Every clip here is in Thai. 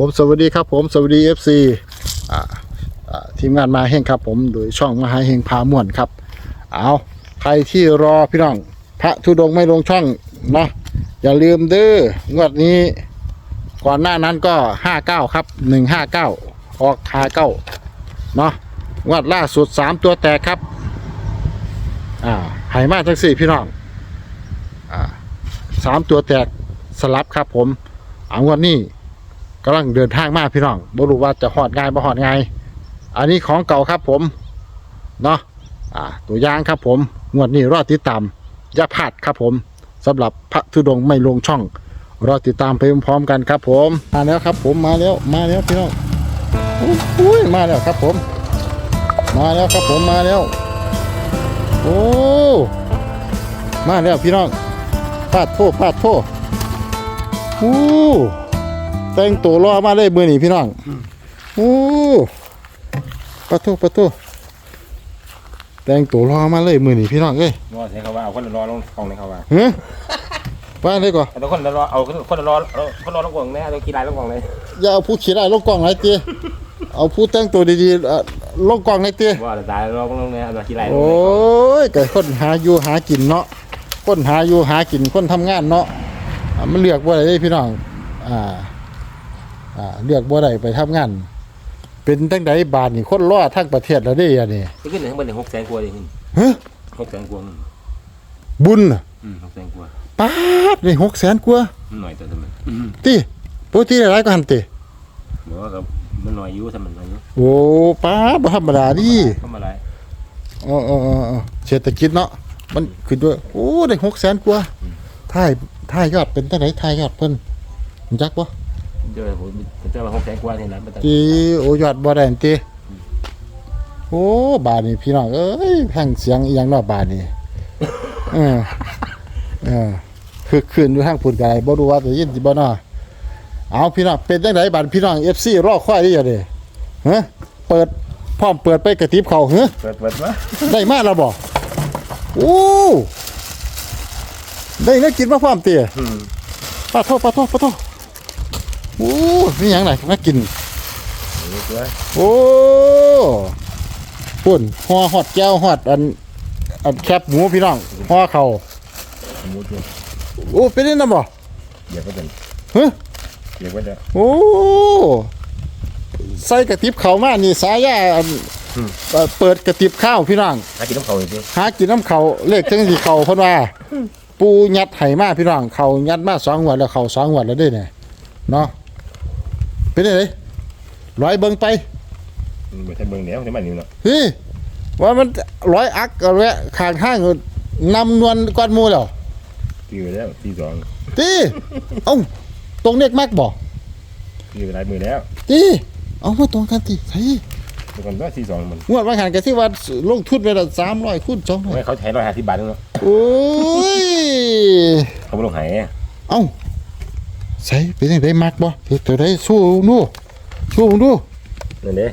ผมสวัสดีครับผมสวัสดี FC อ่าอ่าทีมงานมาเฮงครับผมโดยช่องมหาเฮงพาม่วนครับเอาใครที่รอพี่น้อง พระธุดงไม่ลงช่องเนาะอย่าลืมเด้องวดนี้ ก่อนหน้านั้นก็59ครับ159ออก59เก้าเนาะงวดล่าสุด3ตัวแตกครับอ่าไหมาทั้งสี่พี่น้องอ่าสามตัวแตกสลับครับผมเอางวดนี้ำลังเดินทางมาพี่น้องบ่รู้ว่าจะหอดง่ายบ่หอดง่ายอันนี้ของเก่าครับผมเนาะอ่าตัวอย่างครับผมงวดนี้รอติดตามอย่าพลาดครับผมสำหรับพระธุดงไม่ลงช่อง รอติดตามไปพร้อมกันครับผมมาแล้วครับผมมาแล้วมาแล้วพี่น้องอุ้ยมาแล้วครับผม มาแล้วครับผมมาแล้ว โอ้มาแล้วพี่น้องปาดโทษปาดโทษโอ้ แต่งตัวรอมาเลยมือนี่พี่น้องโอ้ปาดโทษปาดโทษแต่งตัวรอมาเลยมือนี่พี่น้องเอ้ยว่าใช่เขาว่าเอาคนละรอลงกล่องเลยเขาว่าเฮ้ยว่าเลยก่อนแต่คนละรอเอาคนละรอเอาคนละรอลงกล่องแน่เอากี่ลายลงกล่องเลยอย่าเอาผู้ขี่ได้ลงกล่องไรเตี้ยเอาผู้แต่งตัวดีๆเอ่อลงกล่องไรเตี้ยว่าแต่ตายรอลงเนี่ยเอากี่ลายลงโอ้ยก็คนหาอยู่หากินเนาะคนหาอยู่หากินคนทำงานเนาะอ่ามันเลือกบ่ได้เด้พี่น้องอ่า อ่าเลือกบ่ได้ไปทำงาน เป็นจังไดบาทนี่คนรอทั้งประเทศแล้วเด้อันนี้ที่ขึ้นถึงบนหกแสนกว่าเลยขึ้นฮะหกแสนกว่าบุญน่ะอืมหกแสนกว่าป๊าดนี่600,000กว่าหน่อยแต่ทำไมติปกติได้หลายกว่าหันติบอกว่ากับมันหน่อยอยู่ทำมันหน่อยอยู่โอ้ป๊าดบ่ธรรมดาดิทำอะไรอ๋ออ๋ออ๋ออ๋อเศรษฐกิจเนาะมันขึ้นด้วยโอ้ได้600,000กว่าถ่ายถ่ายยอดเป็นจังไดถ่ายยอดเพิ่นรู้จักบ่ เจอผมเจอมาหกแสนกว่าเนี่ยนะมันจีโอยอดบ่ได้อันติโอ้บาดนี่พี่น้องเอ้ยแพงเสียงอีหยังเนาะบาดนี่เออเออคือคืนอยู่ทางพุ่นไกลบ่รู้ว่าจะยินสิบ่เนาะเอาพี่น้องเป็นจังไดบาดพี่น้อง FC รอคอยอยู่เด้ฮะเปิดพร้อมเปิดไปกระติบเขาฮะเปิดเปิดมาได้มาแล้วบ่โอ้ได้เนื้อกินมาพร้อมเตี้ยอืมปาโทษปาโทษปาโทษ โอ้มีหยังไหนมากินนี่ตัวโอ้ปุ่นห่อหอดแก้วหอดอัน อันแคบหมูพี่น้องห่อเขาหมูตัวโอ้เป็นนี่นะบ่เหยียบไว้เป็นฮะเหยียบไว้เด้อโอ้ใส่กระติบเขาวมานี่สายาอันเอ่อเปิดกระติบข้าวพี่น้องหากินน้ำเขาอีกทีหากินน้ำเขาเลขจังสีเขาเพิ่นว่า ปูยัดไห่มาพี่น้องเขายัดมาสองหัวดแล้วเขาสองหัวดแล้วเด้เนี่ยเนาะ เป็นยังไงร้อยเบิ่งไปไม่ใช่เบิ่งเดียวในบ้านนี้เนาะเฮ้ยว่ามันร้อยอักเอาแวะข้างห้างนำนวลก้อนหมูแล้วตีไปแล้วตีสองตีเอ้าตรงเน็กมากบ่ตีไปหลายมือแล้วตีเอามาตรงกันตีใช่ทุกคนก็ตีสองมันงวดมาหันกันที่ว่าลงทุนไปละสามร้อยคูณสองร้อยไม่เขาใช้ร้อยห้าสิบบาทเนาะโอ้ยเขาไม่ลงหายเอ้า ใส่เป็นยังไงมักบ่เดี๋ยวตัวได้สู้นู่สู้ดูนั่นเด้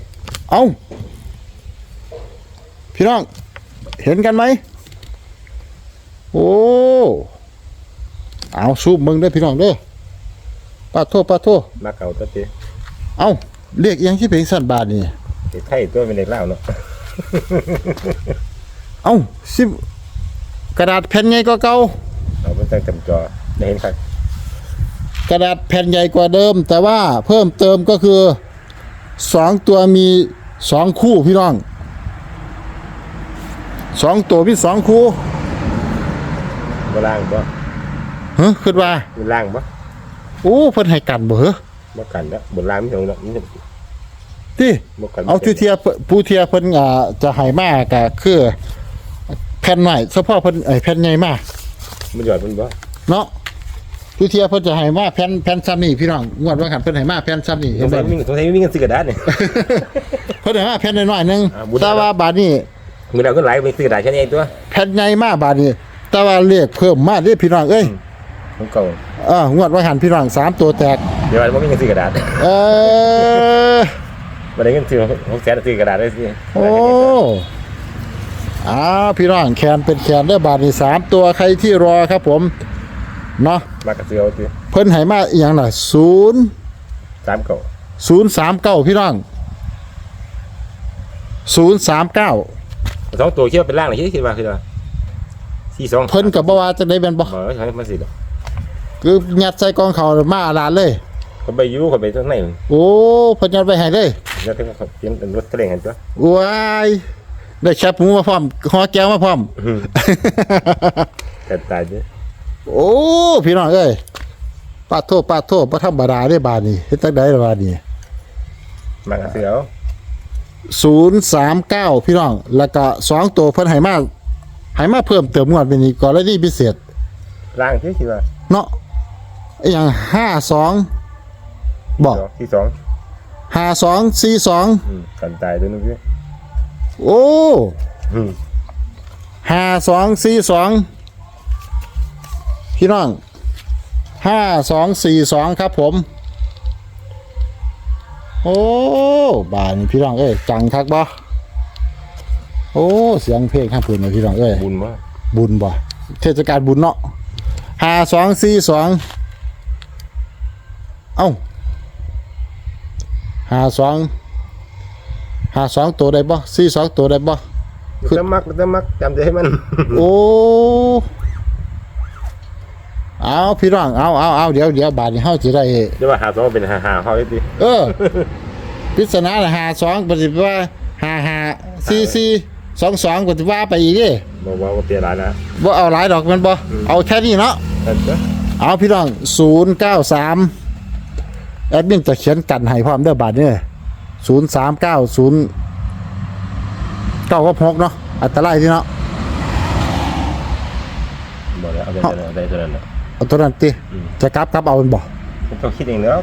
เอ้าพี่น้อง เห็นกันไหมโอ้เอาซูมมึงเด้อพี่น้องเด้อปาโทษปาโทษมาเก่าตัวเต้เอ้าเรียกอิหยังที่เป็นสันบาทนี่ไข่ตัวเป็นเด็กเล่าเนาะเอ้าสิบกระดาษแผ่นใหญ่กว่าเก่าเราเป็นตั้งจำจอได้เห็นครับ กระดาษแผ่นใหญ่กว่าเดิม แต่ว่าเพิ่มเติมก็คือสองตัวมีสองคู่พี่น้องสองตัวมีสองคู่บล่างปะเฮ้ยคิดว่าบล่างปะโอ้เพิ่นให้กันบ่เหรอบ่กันแล้วบล่างไม่ถึงเนาะมันที่บ่กันเอาที่เทียเพิ่นผู้เทียเพิ่นอ่าจะให้มาก็คือแผ่นใหม่เฉพาะเพิ่นไอ้แผ่นใหญ่มากมันหยอดมันบ่เนาะ ผู้เทียเพิ่นจะให้มาแผ่นแผ่นซ้ำนี่พี่น้องงวดว่าคันเพิ่นให้มาแผ่นซ้ำนี่สเห็นงสับ่ยมีสงสัยมีเงินซื้อกระดาษเนี่ย เพิ่นให้มาแผ่นน้อยๆหนึงอ่าบุญ แต่ว่าบาดนี้มือเราก็ไหลไปซื้อกระดาษแค่นี้เองตัวแผ่นใหญ่มาบาดนี้ แต่ว่าเลขเพิ่มมาเด้พี่น้องเอ้ยของเก่าเอองวดว่าหันพี่น้องสามตัวแตกเดี๋ยวมันบ่มีเงินซื้อกระดาษเออบ่ได้เงินซื้อ6แสนซื้อกระดาษได้สิโอ้อ้าวพี่น้องแขนเป็นแขนได้อบาทนี่สามตัวใครที่รอครับผม เนาะมากระเสือเอาสิเพิ่นให้มาอหย่างน่ะศูนย์สามเก่าศูนย์สามเก้าพี่น้องศูนย์สามเก้าสองตัวคิดว่าเป็นร่างไหนคิดว่าคือว่าสี่สองเพิ่นกับบ่ว่าจะได้เป็นบ่บอกว่าใช่มันสิหรอกคือยัดใส่กองเขามาอาลานเลยเขาไปยูเขาไปตรงไหนโอ้เพิ่นยัดไปให้เลยแล้วถึงเขาเตรียมเป็นรถเทรนกันจ้ะว้ายได้แคบหมูมาพร้อมหอแก้วมาพร้อมแต่ตายเด้อ โอ้พี่น้องเอ้ยปาดโทษปาดโทษบ่ธรรมดาเด้บาดนี้เฮ็ดจังได๋ล่ะบาดนี้มากระเสือเอา039พี่น้อง แล้วก็สองตัวเพิ่นให้มาให้มาเพิ่มเติมงวดเป็นนี้กรณีพิเศษ ร่างที่คิดว่าเนาะไอ้หยัง52บอกที่สอง5242อืมกันตายด้วยนึงพี่โอ้อืม5242 พี่น้อง5242ครับผม โอ้บานนี่พี่น้องเอ้ยจังคักบ่โอ้เสียงเพลงข้างพื้นเลยพี่น้องเอ้ยบุญว่าบุญบ่เทศกาลบุญเนาะห้าสองสี่สองเอ้าห้าสองห้าสองตัวได้บ่สี่สองตัวได้บ่คือจะมักจะมักจำใจให้มัน โอ้ เอาพี่น้องเอาเอาเอาเดี๋ยวเดี๋ยวบาทนี้เฮาสิได้จะว่าหาสองเป็นหาหาเขาไอ้ดิเออพิศนาหาสองปฏิว่าหาหาสี่สี่สองสองปฏิว่าไปอีกเด้บอกว่าเปลี่ยนร้านนะบ่เอาหลายดอกแมันบ่เอาแค่นี้เนาะนั่นจ้ะเอาพี่น้องศูนย์เก้าสามแอดมินจะเขียนกันให้พร้อมเด้อบาทเนี่ยศูนย์สามเก้าศูนย์เก้าก็พกเนาะอันตรายที่เนาะบอกแล้วเอาได้เท่านั้นได้เท่านั้นน่ะ เอาตัวนั้นติอืมจะกลับกลับเอาเป็นบ่ผมต้องคิดเองแล้ว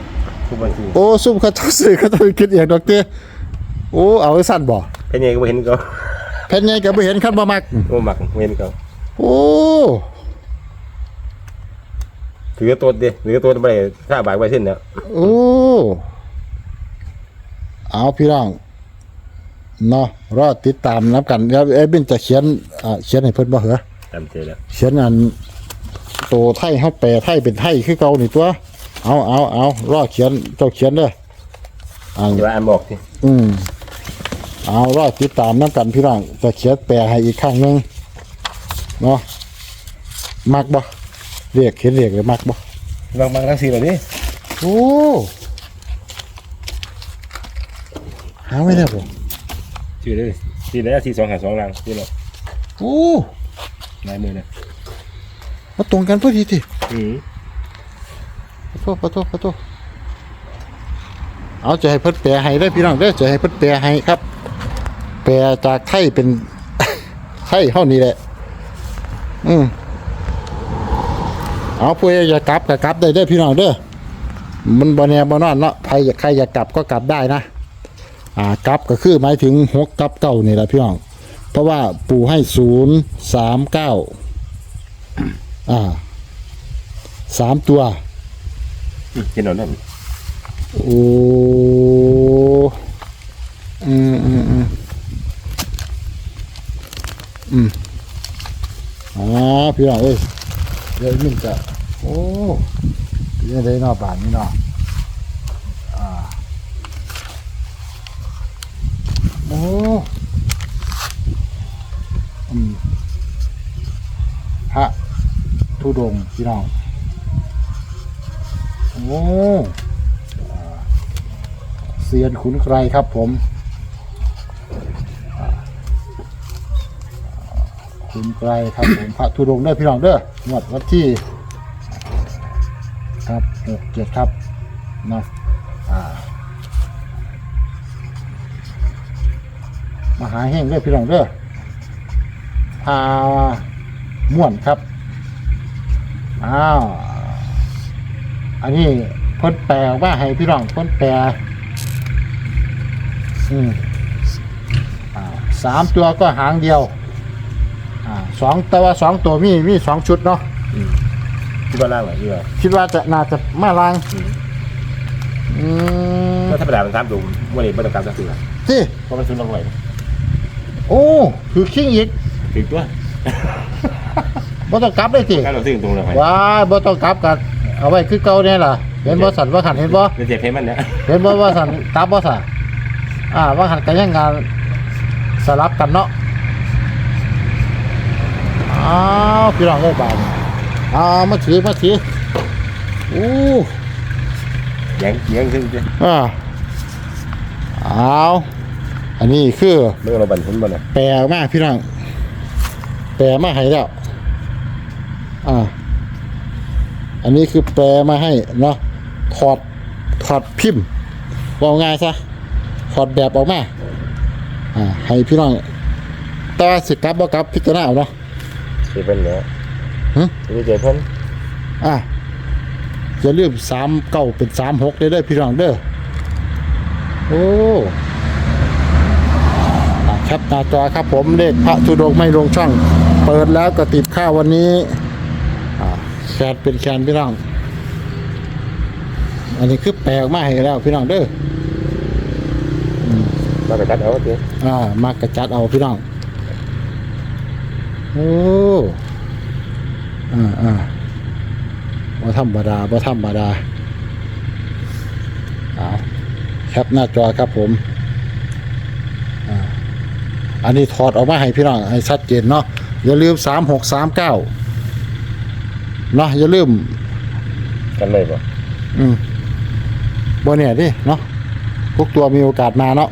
ทุกวันทีโอ้ซุ่มเขาต้องซื้อเขาต้องคิดเองดอกเต้โอ้เอาไว้สั้นบ่แค่นี้ก็ไม่เห็นเขาแผ่นใหญ่ก็บ่เห็นคันบ่มักโอ้หมักไม่เห็นเขาโอ้ถือตัวเดียวถือตัวไปถ้าบายไปเส้นเนี่ยโอ้เอาพี่น้องเนาะรอติดตามนับกันแล้วแอดมินจะเขียนอ่าเขียนให้เพิ่นบ่เหรอจำใจแล้วเขียนอัน โตไทยเฮาแปลไทยเป็นไทยคือเก่านี่ตัว เอาเอาเอารอเขียนเจ้าเขียนเด้ออันเดี๋ยวอ่านบอกสิอืมเอารอติดตามนํกันพี่น้องจะเขียนแปลให้อีกครั้งหนึงเนาะมักบ่เรียกเขียนเรียกเลยมักบ่บางบางทั้งสี่เลยดิโอ้หาไม่ได้บ่ชื่อเลยสี่เลยสี่สองหาสองรังที่เราโอ้ลายมือเนี่ย มาตรงกันพอดีทีอืมขอโทษขอโทษขอโทษเอาจะให้เพิ่นแปลให้ได้อพี่น้องเด้อจะให้เพิ่นแปลให้ครับ แปลจากไทยเป็น ไทยเฮานี่แหละ อืมเอาผู้ใดอยากกลับก็กลับได้เด้อพี่น้องเด้อมันบ่แน่บ่นอนเนาะใครอยากใครอยากกลับก็กลับได้นะ อ่ากลับก็คือหมายถึงหกกลับเก้านี่แหละพี่น้อง เพราะว่าปู่ให้ศูนย์สามเก้า อ่าสามตัวเห็นหนอนนั่นโอ้อืมอืมอืมอืมอ๋อพี่น้องเอ้ยเดี๋ยวมินจะโอ้ยยังได้นอกบ้านนี่เนาะอ่าโอ้อืมพระ ทุดงค์พี่น้อง โอ้เซียนขุนไกรครับผม ขุนไกรครับผม พระธุดงค์เด้อพี่น้องเด้องวดวันที่ ครับหกเจ็ดครับเนาะอ่ามหาแห้งเด้อพี่น้องเด้อพาม่วนครับ อ้าว อันนี้เพิ่นแปลออกมาให้พี่น้องเพิ่นแปลอืมอ่าสามตัวก็หางเดียวอ่าสองแต่ว่าสองตัวมีมีสองชุดเนาะที่บ้านล่างเหรอที่ว่าคิดว่าจะน่าจะมาลางอืมก็ธรรมดามันทำดูวันนี้ไม่ต้องการสักทีละที่เพราะมันซื้อลงไหวโอ้คือคิงอีกถึงตัว บ่ต้องกลับเลยสิการเราซื้อตรงเลยว้ายบ่ต้องกลับกันเอาไว้คือเก่าเนี่ยล่ะอเห็นบ่สันว่าขันเห็นบ่เป็นเจ็บเพมันเนี่ยเห็นบ่ว่าสันกลับบ่สันอ่าว่าขันกันยังงานสลับกันเนาะอ้าวพี่น้องเอ้ยบาดอ้าวมาถือมาถืออู้แยังเยังขึ้นจ้ะอ่าเอาอันนี้คือเมื่อเราบันทึกบ่เนี่ยแปลมากพี่น้องแปลมาให้แล้ว อ่า อันนี้คือแปลมาให้เนาะถอดถอดพิมพ์ว่าง่ายซะถอดแบบออกมา อ่า ให้พี่น้องแต่ว่าสิกลับบ่กลับพิจารณาเอาเนาะเจ็บเพิ่นเนี่ยหึเจ็บเพิ่นอะอย่าลืมสามเก้าเป็นสามหกได้เด้อพี่น้องเด้อโอ้อะแคปหน้าจอครับผมเลขพระธุดงค์ไม่ลงช่อง เปิดแล้วก็ติดข้าววันนี้อ่า แคนเป็นแคนพี่น้อง อันนี้คือแปลออกมาให้แล้วพี่น้องเด้อมาไปตัดเอาเจ้อ่ามากระจัดเอาพี่น้อง โอ้ อ่าอ่าบ่ธรรมดาบ่ธรรมดาเอาแคปหน้าจอครับผมอ่าอันนี้ถอดออกมาให้พี่น้องให้ชัดเจนเนาะอย่าลืมสามหกสามเก้า เนาะอย่าลืมกันเลยบ่อืมบนเนี่ยดิเนาะพวกตัวมีโอกาสมาเนาะ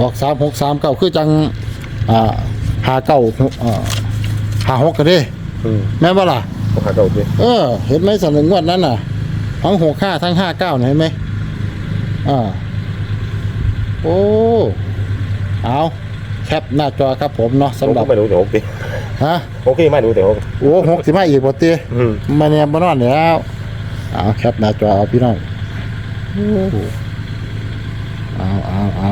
ออกสามหกสามเก้าคือจังอ่าหาเก้าอ่าหาหกกันดิอืมแม่นบ่ล่ะบ่ขาเก่าเจ้เออ เห็นไหมสำหรับงวดนั้นน่ะ ทั้งหกห้าทั้งห้าเก้าเนี่ยเห็นไหมอ่าโอ้เอาแคปหน้าจอครับผมเนาะผมสำหรับก็ไม่รู้แต่หกดิ ฮะโอเคไม่รู้แต่หกโอ้หกสิมาอีกบ่ตีอืมมาเนี่ยมานอนแล้วเอาแคปหน้าจอเอาพี่น้องโอ้เอาเอาเอา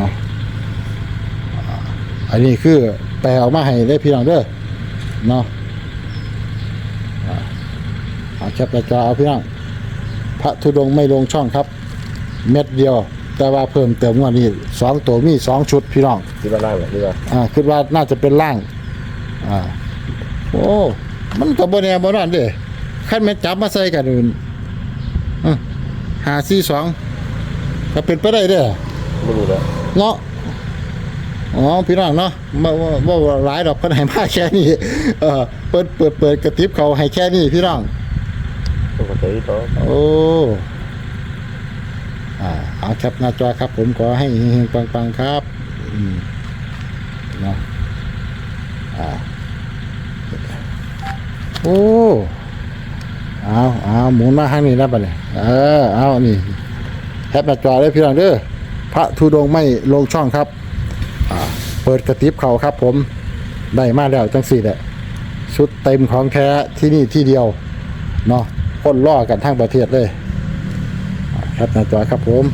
อันนี้คือแปลออกมาให้ได้พี่น้องเด้อเนาะอ่าเอาแคปหน้าจอเอาพี่น้องพระธุดงค์ไม่ลงช่องครับ เม็ดเดียว แต่ว่าเพิ่มเติมว่านี่สองตัวมีสองชุดพี่น้อง ที่ว่าล่างเนี่ยที่ว่าอ่าคิดว่าน่าจะเป็นล่าง อ่า โอ้มันก็บ่แน่บ่นอนเด้คันแม่นจับมาใส่กันอื่นอะหาสี่สองก็เป็นไปได้เด้อไม่รู้แล้วเนาะอ๋อพี่น้องเนาะบ่บ่บ่ว่าหลายดอกเพิ่นให้มาแค่นี้เออเปิดเปิดเปิดกระติบเขาให้แค่นี้พี่น้องปกติต่อโอ้อ่าเอาแคปหน้าจอครับ ผมขอให้เฮงๆปังๆครับอืมเนาะอ่า โอ้เอาเอาหมุนมาข้างนี้แล้วปเนี่ยเออเอานี่แคปหน้าจอได้พี่น้องเด้อพระธุดงค์ไม่ลงช่องครับอ่าเปิดกระติบเขาครับ ผมได้มาแล้วจังสี่แหละชุดเต็มของแท้ที่นี่ที่เดียวเนาะคนล่อกันทั้งประเทศเลยอ่าครับหน้าจอครับผม